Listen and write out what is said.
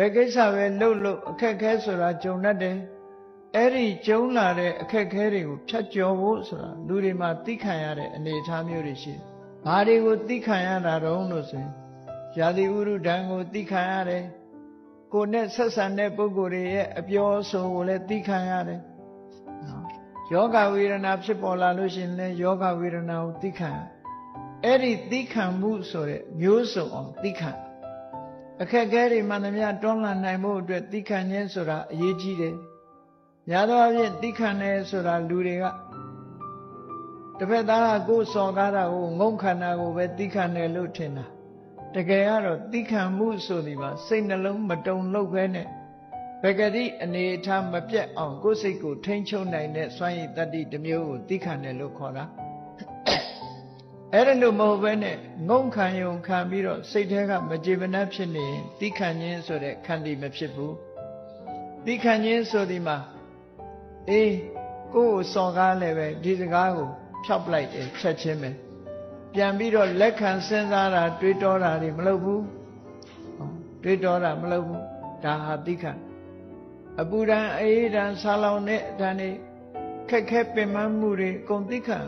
ဘယ်ကိစ္စပဲလှုပ်လို့အခက်ခဲဆိုတာကြုံတတ်တယ်အဲ့ဒီကြုံလာတဲ့အခက်ခဲတွေကိုဖြတ်ကျော်ဖို့ဆိုတာလူတွေမှာသိခံရတဲ့အနေအထားမျိုးတွေရှိတယ်ဘာတွေကိုသိခံရတာတုံးလို့ဆိုရင်ယာတိဥရုဒံကိုသိခံရတယ်ကိုယ်နဲ့ဆက်ဆံတဲ့ပုဂ္ဂိုလ်တွေရဲ့အပြောအဆိုကိုလည်းသိခံရတယ်နော်ယောဂဝေဒနာဖြစ်ပေါ်လာလို့ရှိရင်လည်းယောဂဝေဒနာကိုသိခံရအဲ့ဒီသိခံမှုဆိုတဲ့မျိုးစုံအောင်သိခံ အခက်အခဲတွေမှန်သမျှတွန်းလှန်နိုင်ဖို့အတွက်သိခံခြင်းဆိုတာအရေးကြီးတယ်။ညာတော့အဖြစ်သိခံတယ်ဆိုတာလူတွေကတစ်ဖက်သားကကိုယ်စော်ကားတာကိုငုံခန္ဓာကိုပဲသိခံတယ်လို့ထင်တာ။တကယ်ကတော့သိခံမှုဆိုဒီမှာစိတ်နှလုံးမတုံလို့ပဲနဲ့ဘဂတိအနေအထားမပြတ်အောင်ကိုယ်စိတ်ကိုထိန်းချုပ်နိုင်တဲ့စွမ်းရည်တတ္တိတစ်မျိုးကိုသိခံတယ်လို့ခေါ်တာ။ အဲ့ဒါလို့မဟုတ်ပဲနဲ့ငုံခံယုံခံပြီးတော့စိတ်ထဲကမကြေမနပ်ဖြစ်နေရင်သိခံခြင်းဆိုတဲ့ခန္တီမဖြစ်ဘူးသိခံခြင်းဆိုဒီမှာအေးကိုယ့်ကိုစော်ကားလည်းပဲဒီစကားကိုဖြောက်ပလိုက်တယ်ချက်ချင်းပဲပြန်ပြီးတော့လက်ခံစဉ်းစားတာတွေးတောတာတွေမလုပ်ဘူးဟောတွေးတောတာမလုပ်ဘူးဒါဟာသိခံအပူဒံအေးဒံဆာလောင်တဲ့အတန်းတွေခက်ခဲပင်ပန်းမှုတွေအကုန်သိခံ